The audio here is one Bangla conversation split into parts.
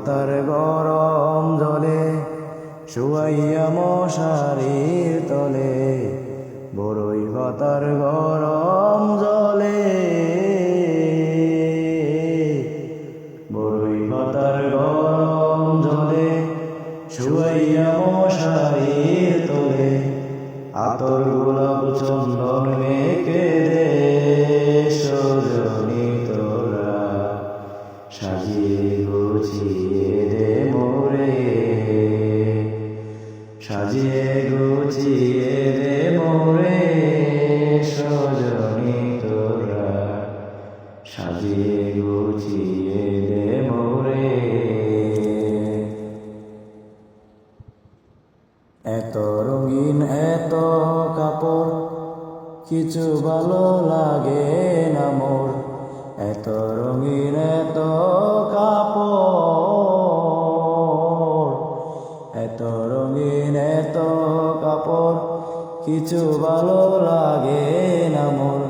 পাতার গরম জলে শুয়াইয়া মশারির সাজিয়ে গুছিয়ে দে মোরে, সজনি তোরা। সাজিয়ে গুছিয়ে দে মোরে। এত রঙিন, এত কাপড়, কিছু ভালো লাগে কিছু ভালো লাগে না মোর।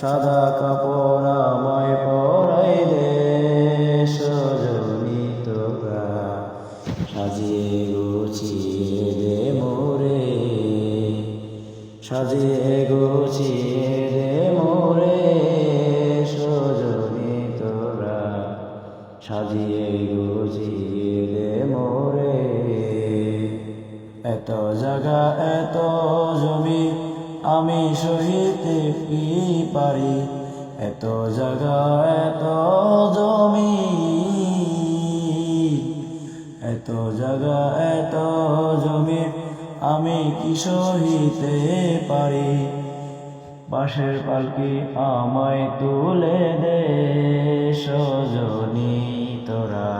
সাদা কাপড় আমায় পরাই দে সজনি তোরা সাজিয়ে গুছিয়ে দে মোরে। সাজিয়ে গুছিয়ে দে মোরে সজনি তোরা সাজিয়ে গুছিয়ে দে মোরে। এত জায়গা, এত জমি আমি সহিতে কি পারি? এত জায়গা, এত জমি, এত জায়গা, এত জমি আমি কি সহিতে পারি? বাঁশের পালকি আমায় তুলে দে, সজনি তোরা।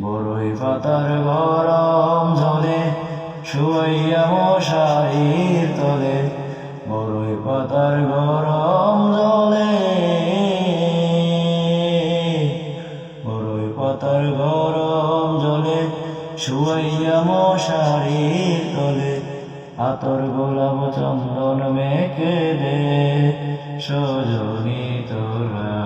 বড়ই পাতার গরম জলে, শুয়াইয়া মশারির তলে। বড়ই পাতার গরম জলে, বড়ই পাতার গরম জলে, শুয়াইয়া মশারির তলে। আতর গোলাপ চন্দন মেখে দে, সজনি তোরা